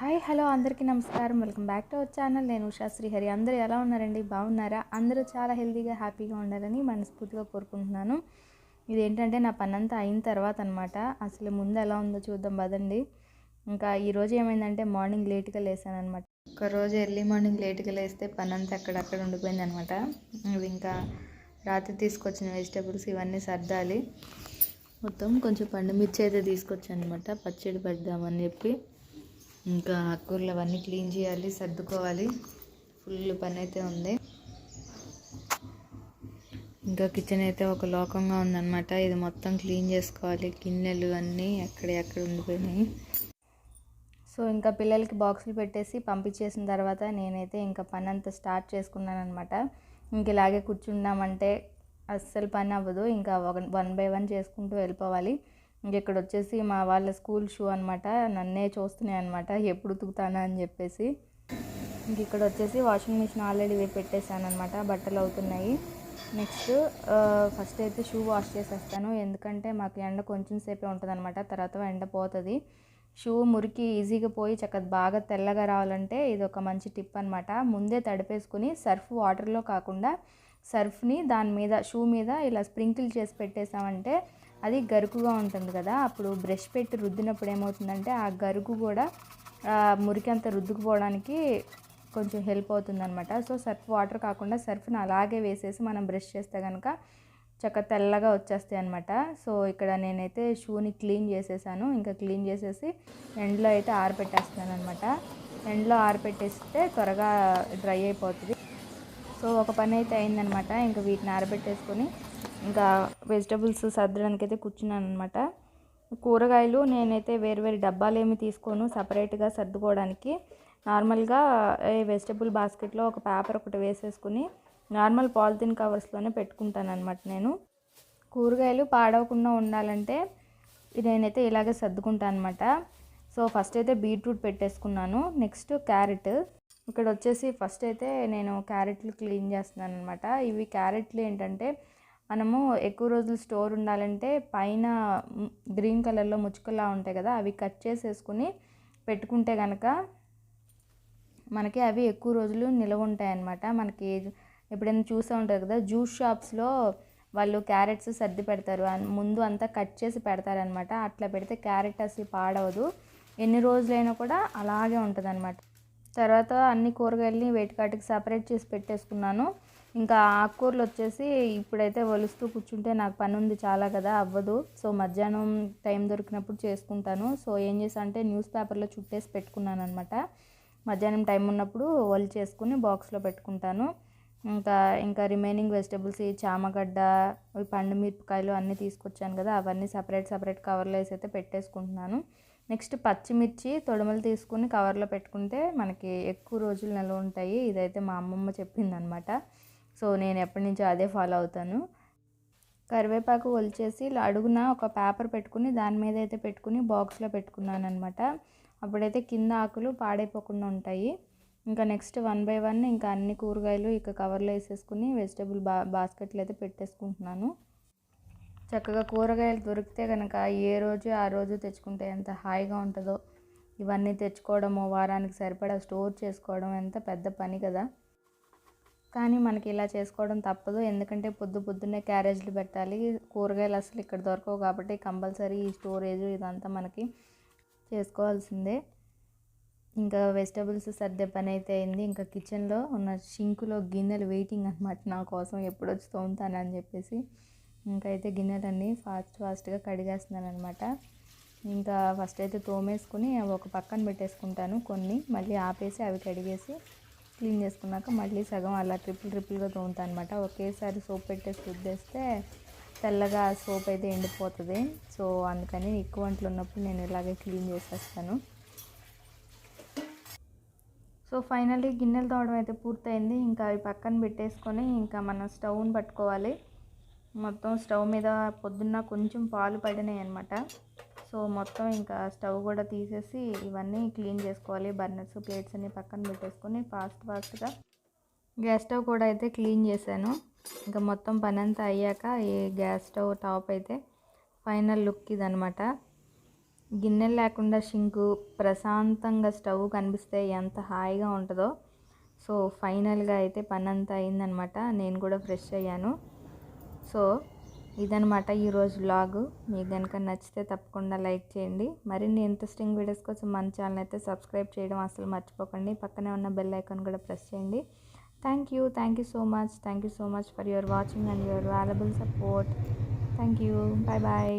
Hi hello అందరికీ నమస్కారం. Welcome back to our channel. నేను ఉషా శ్రీహరి. అందరూ ఎలా ఉన్నారండి? బాగున్నారా? అందరూ చాలా హెల్తీగా హ్యాపీగా ఉండాలని మనస్ఫూర్తిగా కోరుకుంటున్నాను. ఇది ఏంటంటే నా పనంతా అయిన తర్వాత అనమాట అసలు ముందు ఎలా ఉందో చూద్దాం పదండి. ఇంకా ఈరోజు ఏమైందంటే మార్నింగ్ లేట్గా లేసాననమాట ఒకరోజు ఒక రోజు ఎర్లీ మార్నింగ్ లేట్గా లేస్తే పనంతా అక్కడక్కడ ఉండిపోయింది అనమాట ఇది ఇంకా రాత్రి తీసుకొచ్చిన వెజిటబుల్స్ ఇవన్నీ సర్దాలి. మొత్తం కొంచెం పండు మిర్చి అయితే తీసుకొచ్చాను అనమాట పచ్చడి పెడదామని చెప్పి. ఇంకా ఆకుకూరలు అవన్నీ క్లీన్ చేయాలి సర్దుకోవాలి. ఫుల్ పని అయితే ఉంది. ఇంకా కిచెన్ అయితే ఒక లోకంగా ఉందన్నమాట. ఇది మొత్తం క్లీన్ చేసుకోవాలి. గిన్నెలు అన్నీ ఎక్కడ ఎక్కడ ఉండిపోయినాయి. సో ఇంకా పిల్లలకి బాక్సులు పెట్టేసి పంపించేసిన తర్వాత నేనైతే ఇంకా పని అంతా స్టార్ట్ చేసుకున్నాను అనమాట ఇంక ఇలాగే కూర్చున్నామంటే అస్సలు పని అవ్వదు. ఇంకా వన్ బై వన్ చేసుకుంటూ వెళ్ళిపోవాలి. ఇక్కడ వచ్చేసి మా వాళ్ళ స్కూల్ షూ అనమాట నన్నే చూస్తున్నాయి అనమాట ఎప్పుడు ఉతుకుతానా అని చెప్పేసి. ఇంక ఇక్కడ వచ్చేసి వాషింగ్ మిషన్ ఆల్రెడీ పెట్టేశాను అనమాట బట్టలు అవుతున్నాయి. నెక్స్ట్ ఫస్ట్ అయితే షూ వాష్ చేసేస్తాను ఎందుకంటే మాకు ఎండ కొంచెం సేపే ఉంటుంది అనమాట తర్వాత ఎండ పోతుంది. షూ మురికి ఈజీగా పోయి చక్కగా బాగా తెల్లగా రావాలంటే ఇది ఒక మంచి టిప్ అనమాట ముందే తడిపేసుకుని సర్ఫ్ వాటర్లో కాకుండా సర్ఫ్ని దాని మీద షూ మీద ఇలా స్ప్రింకిల్ చేసి పెట్టేసామంటే అది గరుకుగా ఉంటుంది కదా అప్పుడు బ్రష్ పెట్టి రుద్దినప్పుడు ఏమవుతుందంటే ఆ గరుకు కూడా మురికి అంతా రుద్దుకుపోవడానికి కొంచెం హెల్ప్ అవుతుంది అనమాట సో సర్ఫ్ వాటర్ కాకుండా సర్ఫ్ని అలాగే వేసేసి మనం బ్రష్ చేస్తే కనుక చక్క తెల్లగా వచ్చేస్తాయి అనమాట సో ఇక్కడ నేనైతే షూని క్లీన్ చేసేసాను. ఇంకా క్లీన్ చేసేసి ఎండ్లో అయితే ఆరబెట్టేస్తున్నాను అనమాట ఎండ్లో ఆరబెట్టేస్తే త్వరగా డ్రై అయిపోతుంది. సో ఒక పని అయితే అయిందనమాట. ఇంకా వీటిని ఆరబెట్టేసుకొని ఇంకా వెజిటబుల్స్ సర్దడానికి అయితే కూర్చున్నాను అనమాట కూరగాయలు నేనైతే వేరు వేరు డబ్బాలు ఏమి తీసుకోను సపరేట్గా సర్దుకోవడానికి. నార్మల్గా వెజిటబుల్ బాస్కెట్లో ఒక పేపర్ ఒకటి వేసేసుకుని నార్మల్ పాలిథిన్ కవర్స్లోనే పెట్టుకుంటాను అనమాట నేను. కూరగాయలు పాడవకుండా ఉండాలంటే నేనైతే ఇలాగే సర్దుకుంటాను అనమాట సో ఫస్ట్ అయితే బీట్రూట్ పెట్టేసుకున్నాను నెక్స్ట్ క్యారెట్. ఇక్కడ వచ్చేసి ఫస్ట్ అయితే నేను క్యారెట్లు క్లీన్ చేస్తున్నాను అనమాట ఇవి క్యారెట్లు ఏంటంటే మనము ఎక్కువ రోజులు స్టోర్ ఉండాలంటే పైన గ్రీన్ కలర్లో ముచ్చుకలా ఉంటాయి కదా అవి కట్ చేసేసుకుని పెట్టుకుంటే కనుక మనకి అవి ఎక్కువ రోజులు నిలవ ఉంటాయి అన్నమాట మనకి ఎప్పుడైనా చూసే ఉంటారు కదా జ్యూస్ షాప్స్లో వాళ్ళు క్యారెట్స్ సర్ది పెడతారు. ముందు అంతా కట్ చేసి పెడతారనమాట అట్లా పెడితే క్యారెట్ అసలు పాడవదు. ఎన్ని రోజులైనా కూడా అలాగే ఉంటుంది అనమాట తర్వాత అన్ని కూరగాయలని వేటికాటికి సపరేట్ చేసి పెట్టేసుకున్నాను. ఇంకా ఆకుకూరలు వచ్చేసి ఇప్పుడైతే ఒలుస్తూ కూర్చుంటే నాకు పని ఉంది చాలా కదా అవ్వదు. సో మధ్యాహ్నం టైం దొరికినప్పుడు చేసుకుంటాను. సో ఏం చేసా అంటే న్యూస్ పేపర్లో చుట్టేసి పెట్టుకున్నాను అనమాట మధ్యాహ్నం టైం ఉన్నప్పుడు ఒలి చేసుకుని బాక్స్లో పెట్టుకుంటాను. ఇంకా ఇంకా రిమైనింగ్ వెజిటబుల్స్ ఈ చామగడ్డ పండు మిరపకాయలు అన్నీ తీసుకొచ్చాను కదా అవన్నీ సపరేట్ సపరేట్ కవర్లో వేసి అయితే పెట్టేసుకుంటున్నాను. నెక్స్ట్ పచ్చిమిర్చి తొడమలు తీసుకుని కవర్లో పెట్టుకుంటే మనకి ఎక్కువ రోజులు నిల్వ ఉంటాయి. ఇదైతే మా అమ్మమ్మ చెప్పిందనమాట. సో నేను ఎప్పటి నుంచో అదే ఫాలో అవుతాను. కరివేపాకు ఒలిచేసి అడుగున ఒక పేపర్ పెట్టుకుని దాని మీద అయితే పెట్టుకుని బాక్స్లో పెట్టుకున్నాను అనమాట అప్పుడైతే కింద ఆకులు పాడైపోకుండా ఉంటాయి. ఇంకా నెక్స్ట్ వన్ బై వన్ ఇంకా అన్ని కూరగాయలు ఇక కవర్లో వేసేసుకుని వెజిటబుల్ బా బాస్కెట్లు అయితే పెట్టేసుకుంటున్నాను. చక్కగా కూరగాయలు దొరికితే కనుక ఏ రోజు ఆ రోజు తెచ్చుకుంటే ఎంత హాయిగా ఉంటుందో. ఇవన్నీ తెచ్చుకోవడము వారానికి సరిపడా స్టోర్ చేసుకోవడం ఎంత పెద్ద పని కదా. కానీ మనకి ఇలా చేసుకోవడం తప్పదు. ఎందుకంటే పొద్దు పొద్దున్నే క్యారేజ్లు పెట్టాలి. కూరగాయలు అసలు ఇక్కడ దొరకవు కాబట్టి కంపల్సరీ ఈ స్టోరేజ్ ఇదంతా మనకి చేసుకోవాల్సిందే. ఇంకా వెజిటబుల్స్ సర్దే పని అయితే అయింది. ఇంకా కిచెన్లో ఉన్న షింకులో గిన్నెలు వెయిటింగ్ అనమాట నా కోసం ఎప్పుడు వచ్చి తోముతానని చెప్పేసి. ఇంకైతే అయితే గిన్నెలన్నీ ఫాస్ట్ ఫాస్ట్గా కడిగేస్తున్నాను అనమాట ఇంకా ఫస్ట్ అయితే తోమేసుకుని అవి ఒక పక్కన పెట్టేసుకుంటాను కొన్ని. మళ్ళీ ఆపేసి అవి కడిగేసి క్లీన్ చేసుకున్నాక మళ్ళీ సగం అలా ట్రిపుల్ ట్రిపుల్గా తోముతాను అనమాట ఒకేసారి సోప్ పెట్టేసి రుద్దేస్తే తెల్లగా సోప్ అయితే ఎండిపోతుంది. సో అందుకని ఎక్కువ వంటలు ఉన్నప్పుడు నేను ఇలాగే క్లీన్ చేసేస్తాను. సో ఫైనల్లీ గిన్నెలు తోవడం అయితే పూర్తయింది. ఇంకా అవి పక్కన పెట్టేసుకొని ఇంకా మనం స్టవ్ని పట్టుకోవాలి. మొత్తం స్టవ్ మీద పొద్దున్న కొంచెం పాలు పడినాయి అనమాట సో మొత్తం ఇంకా స్టవ్ కూడా తీసేసి ఇవన్నీ క్లీన్ చేసుకోవాలి. బర్నర్స్ ప్లేట్స్ అన్ని పక్కన పెట్టేసుకొని ఫాస్ట్ ఫాస్ట్గా గ్యాస్ స్టవ్ కూడా అయితే క్లీన్ చేశాను. ఇంకా మొత్తం పని అంతా అయ్యాక ఈ గ్యాస్ స్టవ్ టాప్ అయితే ఫైనల్ లుక్ ఇదనమాట గిన్నెలు లేకుండా షింకు ప్రశాంతంగా స్టవ్ కనిపిస్తే ఎంత హాయిగా ఉంటుందో. సో ఫైనల్గా అయితే పని అంతా అయిందనమాట నేను కూడా ఫ్రెష్ అయ్యాను. సో ఇదనమాట ఈరోజు వ్లాగ్ మీకు కనుక నచ్చితే తప్పకుండా లైక్ చేయండి. మరిన్ని ఇంట్రెస్టింగ్ వీడియోస్ కోసం మన ఛానల్ అయితే సబ్స్క్రైబ్ చేయడం అసలు మర్చిపోకండి. పక్కనే ఉన్న బెల్ ఐకాన్ కూడా ప్రెస్ చేయండి. Thank you thank you so much thank you so much for your watching and your valuable support thank you bye bye